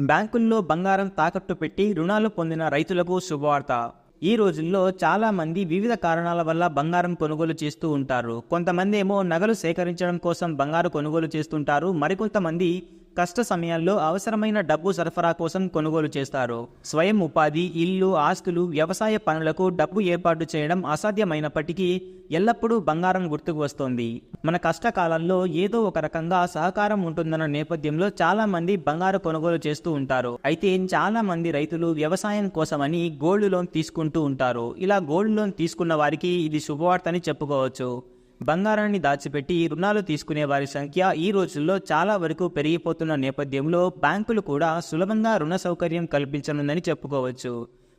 బ్యాంకుల్లో బంగారం తాకట్టు పెట్టి రుణాలు పొందిన రైతులకు శుభవార్త. ఈ రోజుల్లో చాలా మంది వివిధ కారణాల వల్ల బంగారం కొనుగోలు చేస్తూ ఉంటారు. కొంతమంది ఏమో నగలు సేకరించడం కోసం బంగారు కొనుగోలు చేస్తుంటారు. మరికొంతమంది కష్ట సమయాల్లో అవసరమైన డబ్బు సరఫరా కోసం కొనుగోలు చేస్తారు. స్వయం ఉపాధి ఇల్లు ఆస్తులు వ్యవసాయ పనులకు డబ్బు ఏర్పాటు చేయడం అసాధ్యమైనప్పటికీ ఎల్లప్పుడూ బంగారం గుర్తుకు వస్తోంది. మన కష్టకాలంలో ఏదో ఒక రకంగా సహకారం ఉంటుందన్న నేపథ్యంలో చాలా మంది బంగారు కొనుగోలు చేస్తూ ఉంటారు. అయితే చాలా మంది రైతులు వ్యవసాయం కోసమని గోల్డ్ లోన్ తీసుకుంటూ ఉంటారు. ఇలా గోల్డ్ లోన్ తీసుకున్న వారికి ఇది శుభవార్తని చెప్పుకోవచ్చు. బంగారాన్ని దాచిపెట్టి రుణాలు తీసుకునే వారి సంఖ్య ఈ రోజుల్లో చాలా వరకు పెరిగిపోతున్న నేపథ్యంలో బ్యాంకులు కూడా సులభంగా రుణ సౌకర్యం కల్పించనుందని చెప్పుకోవచ్చు.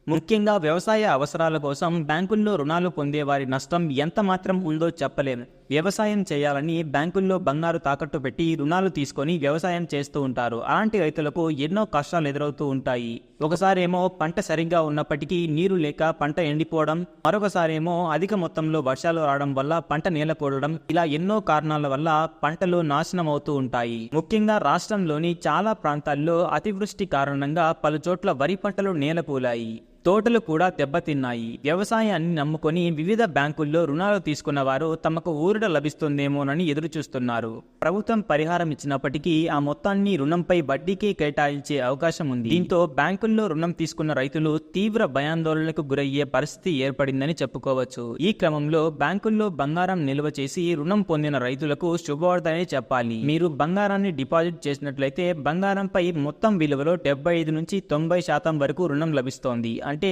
ముఖ్యంగా వ్యవసాయ అవసరాల కోసం బ్యాంకుల్లో రుణాలు పొందే వారి నష్టం ఎంత మాత్రం ఉందో చెప్పలేము. వ్యవసాయం చేయాలని బ్యాంకుల్లో బంగారు తాకట్టు పెట్టి రుణాలు తీసుకొని వ్యవసాయం చేస్తూ ఉంటారు. అలాంటి రైతులకు ఎన్నో కష్టాలు ఎదురవుతూ ఉంటాయి. ఒకసారేమో పంట సరిగ్గా ఉన్నప్పటికీ నీరు లేక పంట ఎండిపోవడం మరొకసారేమో అధిక మొత్తంలో వర్షాలు రావడం వల్ల పంట నేలపోవడం ఇలా ఎన్నో కారణాల వల్ల పంటలు నాశనం అవుతూ ఉంటాయి. ముఖ్యంగా రాష్ట్రంలోని చాలా ప్రాంతాల్లో అతివృష్టి కారణంగా పలు చోట్ల వరి పంటలు నేలపోలాయి. తోటలు కూడా దెబ్బతిన్నాయి. వ్యవసాయాన్ని నమ్ముకొని వివిధ బ్యాంకుల్లో రుణాలు తీసుకున్న వారు తమకు ఊరట లభిస్తుందేమోనని ఎదురు చూస్తున్నారు ప్రభుత్వం పరిహారం ఇచ్చినప్పటికీ ఆ మొత్తాన్ని రుణంపై వడ్డీకే కేటాయించే అవకాశం ఉంది. దీంతో బ్యాంకుల్లో రుణం తీసుకున్న రైతులు తీవ్ర భయాందోళనకు గురయ్యే పరిస్థితి ఏర్పడిందని చెప్పుకోవచ్చు. ఈ క్రమంలో బ్యాంకుల్లో బంగారం నిల్వ చేసి రుణం పొందిన రైతులకు శుభవార్తనే చెప్పాలి. మీరు బంగారాన్ని డిపాజిట్ చేసినట్లయితే బంగారంపై మొత్తం విలువలో డెబ్బై ఐదు నుంచి తొంభై శాతం వరకు రుణం లభిస్తోంది అంటే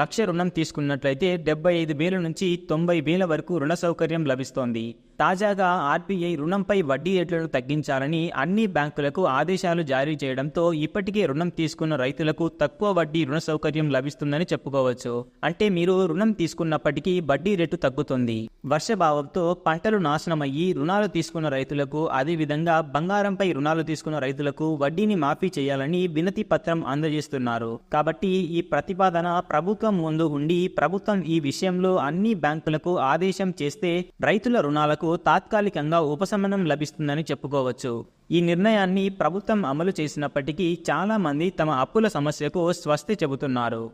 లక్ష రుణం తీసుకున్నట్లయితే డెబ్బై ఐదు వేల నుంచి తొంభై వేల వరకు రుణ సౌకర్యం లభిస్తోంది. తాజాగా ఆర్బీఐ రుణంపై వడ్డీ రేట్లను తగ్గించాలని అన్ని బ్యాంకులకు ఆదేశాలు జారీ చేయడంతో ఇప్పటికే రుణం తీసుకున్న రైతులకు తక్కువ వడ్డీ రుణ సౌకర్యం లభిస్తుందని చెప్పుకోవచ్చు. అంటే మీరు రుణం తీసుకున్నప్పటికీ వడ్డీ రేటు తగ్గుతుంది. వర్షభావంతో పంటలు నాశనమయ్యి రుణాలు తీసుకున్న రైతులకు అదేవిధంగా బంగారంపై రుణాలు తీసుకున్న రైతులకు వడ్డీని మాఫీ చేయాలని వినతి పత్రం అందజేస్తున్నారు. కాబట్టి ఈ ప్రతిపాదన ప్రభుత్వం ముందు ఉండి ప్రభుత్వం ఈ విషయంలో అన్ని బ్యాంకులకు ఆదేశం చేస్తే రైతుల రుణాలకు తాత్కాలికంగా ఉపశమనం లభిస్తుందని చెప్పుకోవచ్చు. ఈ నిర్ణయాన్ని ప్రభుత్వం అమలు చేసినప్పటికీ చాలామంది తమ అప్పుల సమస్యకు స్వస్తి చెబుతున్నారు.